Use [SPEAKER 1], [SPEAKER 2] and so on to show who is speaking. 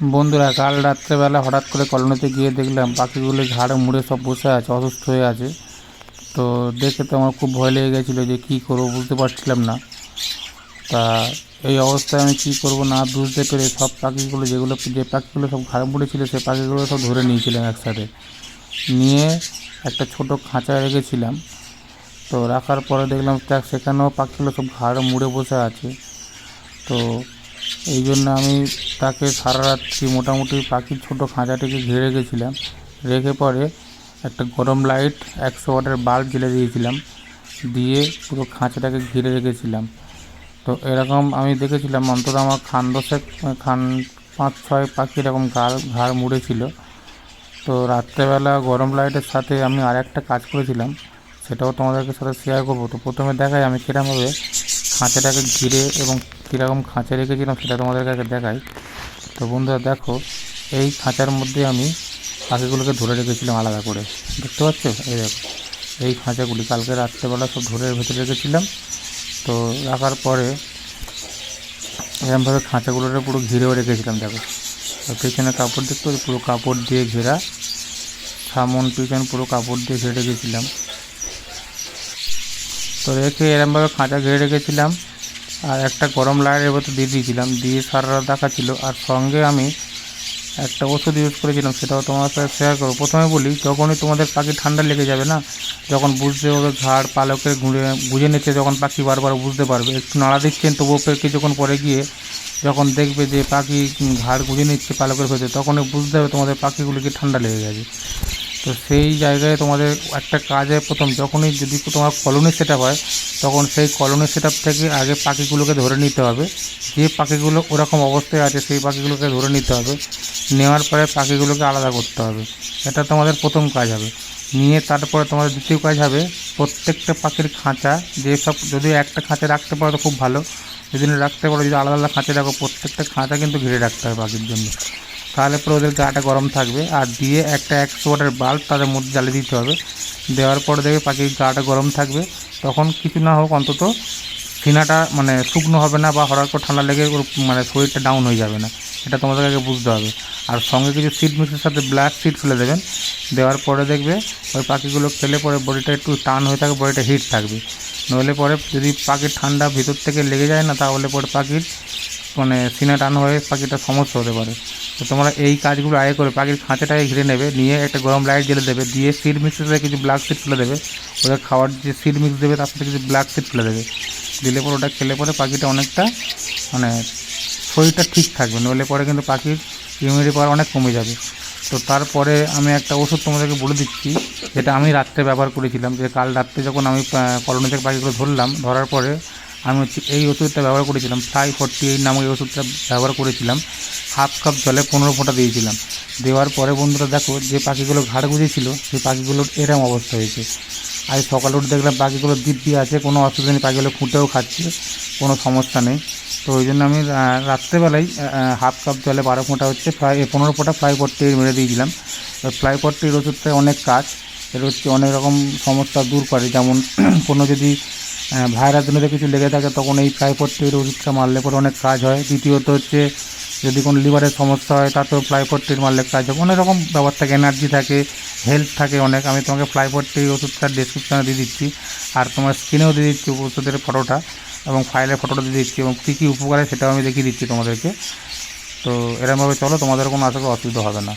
[SPEAKER 1] বন্ধুরা, কাল রাত্রেবেলা হঠাৎ করে কলোনিতে গিয়ে দেখলাম পাখিগুলো ঝাড়ে মুড়ে সব বসে আছে, অসুস্থ হয়ে আছে। তো দেখে তো আমার খুব ভয় লেগে গেছিল যে কী করব বুঝতে পারছিলাম না। তা এই অবস্থায় আমি কী করব না বুঝতে পেরে সব পাখিগুলো যেগুলো, যে পাখিগুলো সব ঘাড়ে মুড়ে ছিল সেই পাখিগুলো সব ধরে নিয়েছিলাম একসাথে। নিয়ে একটা ছোট খাঁচায় রেখেছিলাম। তো রাখার পরে দেখলাম দেখ সেখানেও পাখিগুলো সব ঘাড়ে মুড়ে বসে আছে। তো এই জন্য আমি তাকে সারা রাত্রি মোটামুটি পাখির ছোটো খাঁচাটিকে ঘিরে রেখেছিলাম রেখে পরে একটা গরম লাইট একশো ওয়াটের বাল্ব জ্বেলে দিয়েছিলাম। দিয়ে পুরো খাঁচাটাকে ঘিরে রেখেছিলাম। তো এরকম আমি দেখেছিলাম, অন্তত আমার খান দশেক, খান পাঁচ, ছয় পাখি এরকম ঘাড় ঘাড় মুড়েছিল তো রাত্রেবেলা গরম লাইটের সাথে আমি আর একটা কাজ করেছিলাম, সেটাও তোমাদেরকে সাথে শেয়ার করব। তো প্রথমে দেখাই আমি কীরকমভাবে খাঁচাটাকে ঘিরে এবং কীরকম খাঁচা রেখেছিলাম সেটা তোমাদের কাছে দেখাই। তো বন্ধুরা দেখো, এই খাঁচার মধ্যে আমি পাখিগুলোকে ধরে রেখেছিলাম আলাদা করে। দেখতে পাচ্ছ? এই দেখো। এই খাঁচাগুলি কালকে রাত্রেবেলা সব ধরে ভেতরে রেখেছিলাম। তো রাখার পরে এরকমভাবে খাঁচাগুলোটা পুরো ঘিরেও রেখেছিলাম, দেখো। পেছনে কাপড় দেখতে? পুরো কাপড় দিয়ে ঘেরা। সামন, পিছন পুরো কাপড় দিয়ে ঘিরে রেখেছিলাম। তো রেখে এরমভাবে খাঁচা ঘিরে রেখেছিলাম। আর একটা গরম লাইটের ভেতর দিয়ে দিয়েছিলাম, দিয়ে সারা রাখা ছিল। আর সঙ্গে আমি একটা ওষুধ ইউজ করেছিলাম, সেটাও তোমার সাথে শেয়ার করব। প্রথমে বলি, যখনই তোমাদের পাখি ঠান্ডা লেগে যাবে না, যখন বুঝতে হবে ঘাড়, পালকে ঘুরে, বুঝে নিচ্ছে যখন পাখি বারবার বুঝতে পারবে। একটু নাড়া দিচ্ছেন, তবুও কিছুক্ষণ পরে গিয়ে যখন দেখবে যে পাখি ঘাড় গুঁজে নিচ্ছে পালকের ভেতরে, তখনই বুঝতে হবে তোমাদের পাখিগুলিকে ঠান্ডা লেগে গেছে। তো সেই জায়গায় তোমাদের একটা কাজে প্রথম যখনই যদি তোমার কলোনি সেট হয়, তখন সেই কলোনি সেট থেকে আগে পাখিগুলোকে ধরে নিতে হবে। যে পাখিগুলো ওরকম অবস্থায় আছে, সেই পাখিগুলোকে ধরে নিতে হবে। নেওয়ার পরে পাখিগুলোকে আলাদা করতে হবে। এটা তোমাদের প্রথম কাজ হবে। নিয়ে তারপরে তোমাদের দ্বিতীয় কাজ হবে, প্রত্যেকটা পাখির খাঁচা যেসব যদি একটা খাঁচা রাখতে পারো তো খুব ভালো। যদি রাখতে পারো, যদি আলাদা আলাদা খাঁচা রাখো, প্রত্যেকটা খাঁচা কিন্তু ঘিরে রাখতে হবে পাখির জন্য। তাহলে পরে ওদের গাটা গরম থাকবে। আর দিয়ে একটা একশো ওয়াটের বাল্ব তাদের মধ্যে জ্বালিয়ে দিতে হবে। দেওয়ার পরে দেখবে পাখির গাটা গরম থাকবে। তখন কিছু না হোক অন্তত সিনাটা মানে শুকনো হবে না বা হঠাৎ করে ঠান্ডা লেগে ওর মানে শরীরটা ডাউন হয়ে যাবে না। এটা তোমাদের আগে বুঝতে হবে। আর সঙ্গে কিছু সিড মিক্সের সাথে ব্ল্যাক সিড ফেলে দেবেন। দেওয়ার পরে দেখবে ওই পাখিগুলো খেলে পরে বডিটা একটু টান হয়ে থাকে বডিটা হিট থাকবে। নইলে পরে যদি পাখির ঠান্ডা ভিতর থেকে লেগে যায় না, তাহলে পরে পাখির মানে সিনা টান হয়ে পাখিটা সমস্যা হতে পারে। তো তোমরা এই কাজগুলো আগে করে। পাখির খাঁচাটাকে ঘিরে নেবে, নিয়ে একটা গরম লাইট জ্বেলে দেবে, দিয়ে সিড মিক্সের কিছু ব্ল্যাক সিড ফেলে দেবে। ওদের খাওয়ার যে সিড মিক্স দেবে, তার সাথে কিছু ব্ল্যাক সিড ফেলে দেবে। দিলে পরে ওটা খেলে পরে পাখিটা অনেকটা মানে শরীরটা ঠিক থাকবে। নইলে পরে কিন্তু পাখির ইমিউনিটি পাওয়ার অনেক কমে যাবে। তো তারপরে আমি একটা ওষুধ তোমাদেরকে বলে দিচ্ছি, যেটা আমি রাত্রে ব্যবহার করেছিলাম। যে কাল রাত্রে যখন আমি কলোনি থেকে পাখিগুলো ধরলাম, ধরার পরে আমি হচ্ছে এই ওষুধটা ব্যবহার করেছিলাম ফ্লাই ফোরটি এইট নামক এই ওষুধটা ব্যবহার করেছিলাম। হাফ কাপ জলে পনেরো ফোঁটা দিয়েছিলাম। দেওয়ার পরে বন্ধুরা দেখো, যে পাখিগুলো ঘাড় গুঁজেছিল, সেই পাখিগুলোর এরম অবস্থা হয়েছে। আজ সকালে উঠে দেখলাম পাখিগুলো দিব্যি আছে, কোনো অসুবিধা নেই, পাখিগুলো খুঁটেও খাচ্ছে, কোনো সমস্যা নেই। তো ওই জন্য আমি রাত্রেবেলায় হাফ কাপ জলে বারো ফোঁটা হচ্ছে ফ্রাই পনেরো ফোঁটা ফ্লাই পট্টি মেরে দিয়েছিলাম। ফ্লাই পট্টির ওষুধটা অনেক কাজ, এর হচ্ছে অনেক রকম সমস্যা দূর করে। যেমন, কোনো যদি ভাইরাস জনিত কিছু লেগে থাকে তখন এই ফ্লাই পট্টির ওষুধটা মারলে পরে অনেক কাজ হয়। দ্বিতীয়ত হচ্ছে, যদি কোনো লিভারের সমস্যা হয়, তাতেও ফ্লাই পট্টির মারলে কাজ হয়। অনেক রকম ব্যাপার থাকে এনার্জি থাকে হেলথ থাকে অনেক। আমি তোমাকে ফ্লাই পট্টির ওষুধটা ডিসক্রিপশানে দিয়ে দিচ্ছি। আর তোমার স্ক্রিনেও দিয়ে দিচ্ছি ওষুধের ফটোটা এবং ফাইলের ফটোটা দিয়ে দিচ্ছি এবং কী কী উপকারে সেটাও আমি দেখিয়ে দিচ্ছি তোমাদেরকে। তো এরমভাবে চলো তোমাদের কোনো আশা করি অসুবিধা হবে না।